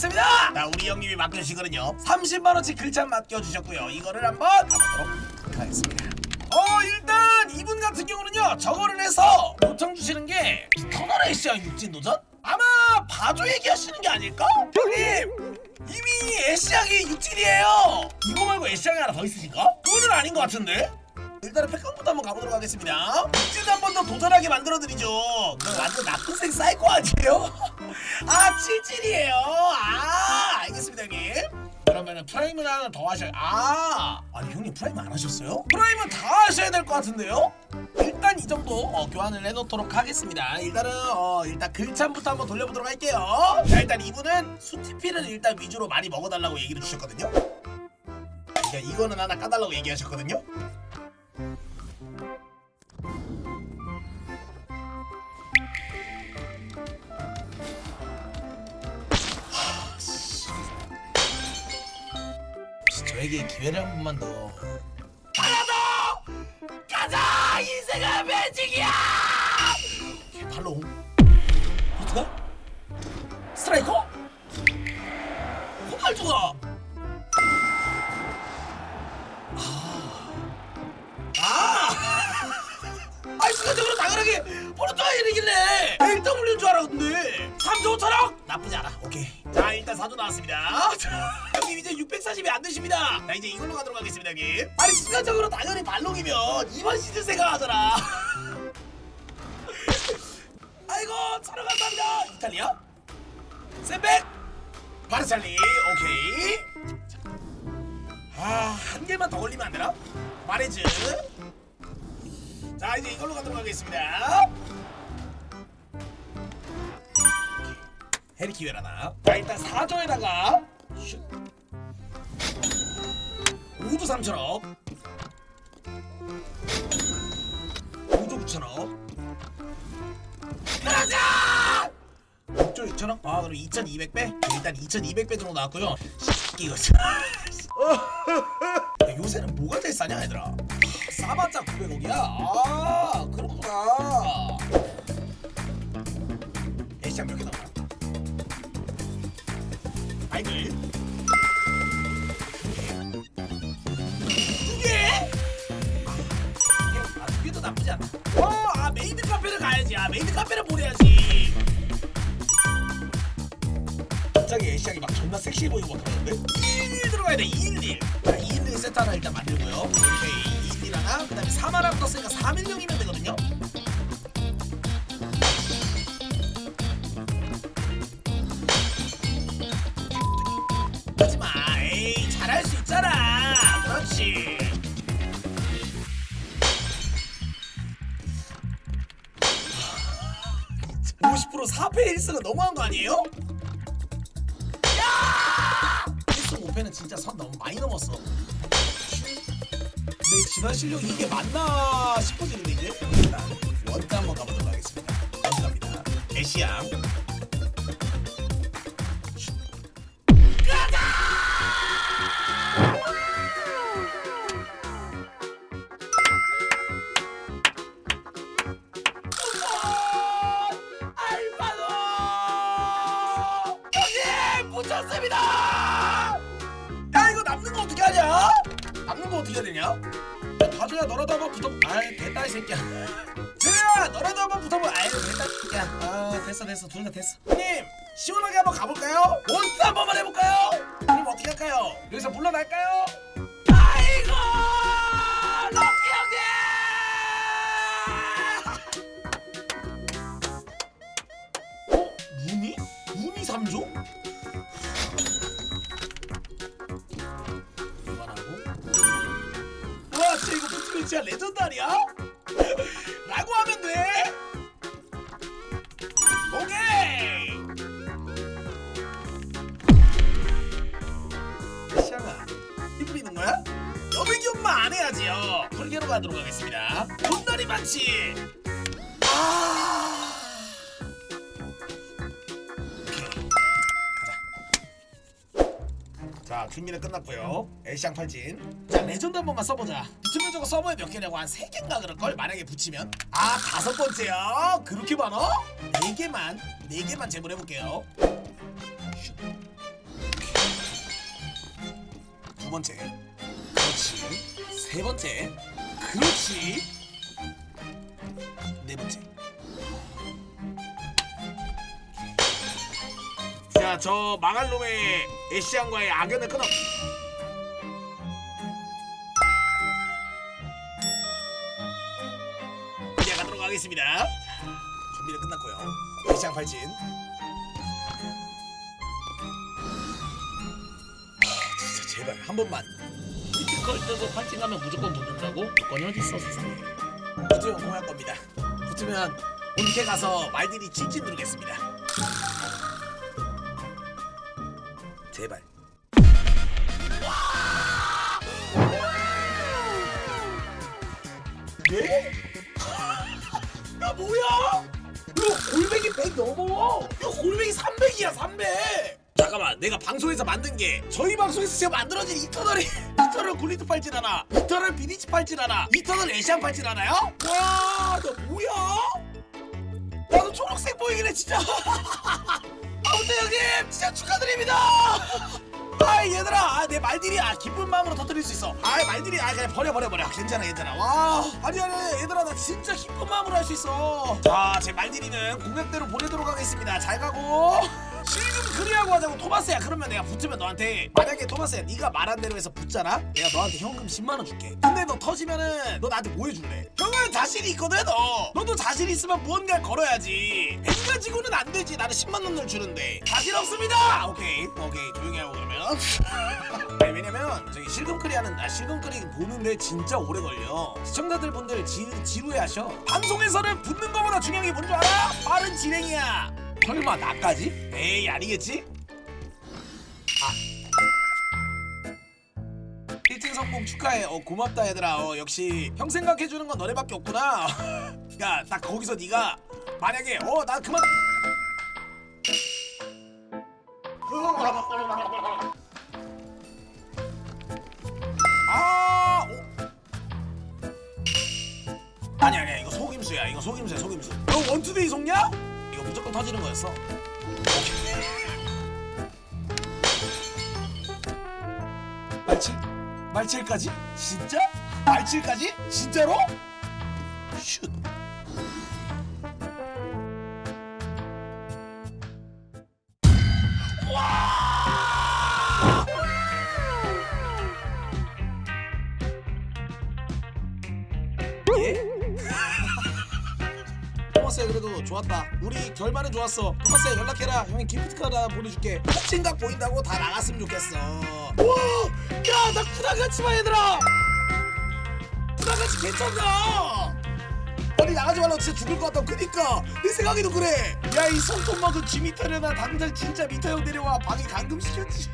가겠습니다. 자, 우리 형님이 맡겨주시거든요. 30만 원치 글자 맡겨주셨고요. 이거를 한번 가보도록 하겠습니다. 어 일단 이분 같은 경우는요 저거를 해서 요청 주시는 게 터널의 시장 육진 도전? 아마 바조 얘기하시는 게 아닐까? 형님 이미 애시장이 육진이에요 이거 말고 애시장이 하나 더 있으신가? 그거는 아닌 것 같은데? 일단은 패깡부터 한번 가보도록 하겠습니다. 육진 한번 더 도전하게 만들어드리죠. 그 완전 나쁜 생 사이코 아니에요? 아 칠칠이에요. 아 알겠습니다 형님. 그러면은 프라임을 하나 더 하셔야 아 아니 형님 프라임 안 하셨어요? 프라임은 다 하셔야 될 것 같은데요? 일단 이 정도 어, 교환을 해놓도록 하겠습니다. 일단은 어, 일단 글참부터 한번 돌려보도록 할게요. 자 일단 이분은 수티피를 일단 위주로 많이 먹어달라고 얘기를 주셨거든요. 그러니까 이거는 하나 까달라고 얘기하셨거든요 저에게 기회를 한 번만 더 하나 더! 가자! 인생은 매직이야! 발로 포트가? 스트라이커? 호날두가 아! 아이 순간적으로 당연하게 포르투갈 이기길래 1등 올린 줄 알았는데 3조 5천억? 나쁘지 않아. 오케이. 자 일단 4조 나왔습니다. 자, 형님 이제 640이 안 되십니다. 자 이제 이걸로 가도록 하겠습니다 형님. 아니 순간적으로 당연히 발롱이면 이번 시즌 생각하잖아 아이고 천원 감사합니다. 이탈리아? 샌백? 바르찰리? 오케이. 아한 개만 더 올리면 안 되나? 마레즈? 자 이제 이걸로 가도록 하겠습니다 해리 기회라나? 자 일단 4조에다가 5조 3천억. 5조 9천억. 가자! 6조 6천억? 아 그럼 2200배? 일단 2200배 정도 나왔고요. 이거 야, 요새는 뭐가 제일 싸냐 얘들아? 싸봤자 900억이야. 아 그렇구나. 애시장 몇개 나와 아이들 두개 아, 두 개도 나쁘지 않아. 어 아 메이드 카페를 가야지. 아 메이드 카페를 보내야지. 갑자기 애시장이 막 존나 섹시해 보이고 막 그러는데? 211 들어가야 돼 211 자, 211 세트 하나 일단 만들고요. 오케이 211 하나. 그 다음에 3 하나 붙었으니까 316이면 되거든요 (50% 4패 1승은 너무한 거 아니에요? 야! 1승 5패는 진짜 선 너무 많이 넘었어. 내 지난 실력 이게 맞나 싶어지는데 이제 일단 원대 한번 가보도록 하겠습니다. 원대 갑니다. 애쉬양 어떻게 되냐 야, 다주야 너라도 한번 붙어 아이 됐다 이 새끼야 재야 너라도 한번 붙어봐 아이 됐다 이 새끼야 아 됐어 됐어 둘 다 됐어 형님 시원하게 한번 가볼까요? 원스 한 번만 해볼까요? 형님 어떻게 할까요? 여기서 물러날까요? 아이고 럭키 형님 어? 루니? 루니 3조? 레전드 아니야? 라고 하면 돼. 오케이. 이 뿌리는 거야? 여백이 엄마 안 해야지요. 설계로 가도록 하겠습니다. 돈날이 많지 준비는 끝났고요. 엘시앙 팔진. 자 레전드 한 번만 써보자. 비트맨 저거 서버에 몇 개냐고 한 3개인가 그럴걸? 만약에 붙이면. 아 다섯 번째야? 그렇게 많아? 4개만 4개만 제물해볼게요. 두 번째. 그렇지. 세 번째. 그렇지. 네 번째. 자 저 망할 놈의 애쉬안과의 악연을 끊어 이제 가도록 하겠습니다 준비는 끝났고요 애쉬안 팔진 진짜 제발 한 번만 피지컬 때도 팔찌가면 무조건 붙는다고? 조건이 어딨어 세상에 붙으면 공할 겁니다. 붙으면 본캐 가서 말들이 찐찐 누르겠습니다. 제발. 네? 야 뭐야? 이거 골뱅이 100 넘어. 이거 골뱅이 300이야 300. 잠깐만 내가 방송에서 만든 게 저희 방송에서 제가 만들어진 이터널이 이터널 굴리트 팔진 하나 이터널 비니치 팔진 하나 이터널 에시안 팔진 하나요? 와너 뭐야? 나도 초록색 보이긴 해 진짜 아무튼 형님 진짜 축하드립니다 아 얘들아. 아, 내 말들이 아 기쁜 마음으로 터뜨릴 수 있어. 아 말들이 아 그냥 버려 버려 버려. 괜찮아 괜찮아. 와 아니 아니 얘들아 나 진짜 기쁜 마음으로 할 수 있어. 자제 말들이는 공약대로 보내도록 하겠습니다. 잘 가고 실금 그리하고 하자고 토마스야. 그러면 내가 붙으면 너한테 만약에 토마스야 네가 말한 대로 해서 붙잖아? 내가 너한테 현금 10만 원 줄게. 근데 너 터지면은 너 나한테 뭐 해줄래? 형은 자신이 있거든 너. 너도 자신 있으면 무언가를 걸어야지. 100 가지고는 안 되지. 나는 10만 원을 주는데. 자신 없습니다! 오케이 오케이. 조용히 하고 그러면. 아니, 왜냐면 저기 실금크리 하는 나 실금크리 보는데 진짜 오래 걸려. 시청자들 분들 지, 지루해하셔. 방송에서는 붙는 거보다 중요한 게 뭔 줄 알아? 빠른 진행이야 설마 나까지? 에이 아니겠지? 아 1등 성공 축하해 어 고맙다 얘들아 어 역시 형 생각해 주는 건 너네밖에 없구나 야딱 거기서 네가 만약에 어 나 그만 아 어. 아니 아니야 이거 속임수야 이거 속임수야 속임수 너 원투데이 속냐? 무조건 터지는 거였어 말칠 말칠까지? 진짜? 말칠까지? 진짜로? 슛 와! 예? 토마스야 그래도 좋았다. 우리 결말은 좋았어. 토마스야 연락해라. 형이 기프트카드 보내줄게. 폭신각 보인다고 다 나갔으면 좋겠어. 와야나 구다같이 마 얘들아! 구다같이 괜찮다! 아니 나가지 말라고 진짜 죽을 것 같다 그니까! 내 생각에도 그래! 야이 손톱 먹은 쥐 미터려나 당장 진짜 미터 형 데려와. 방에 감금시켰지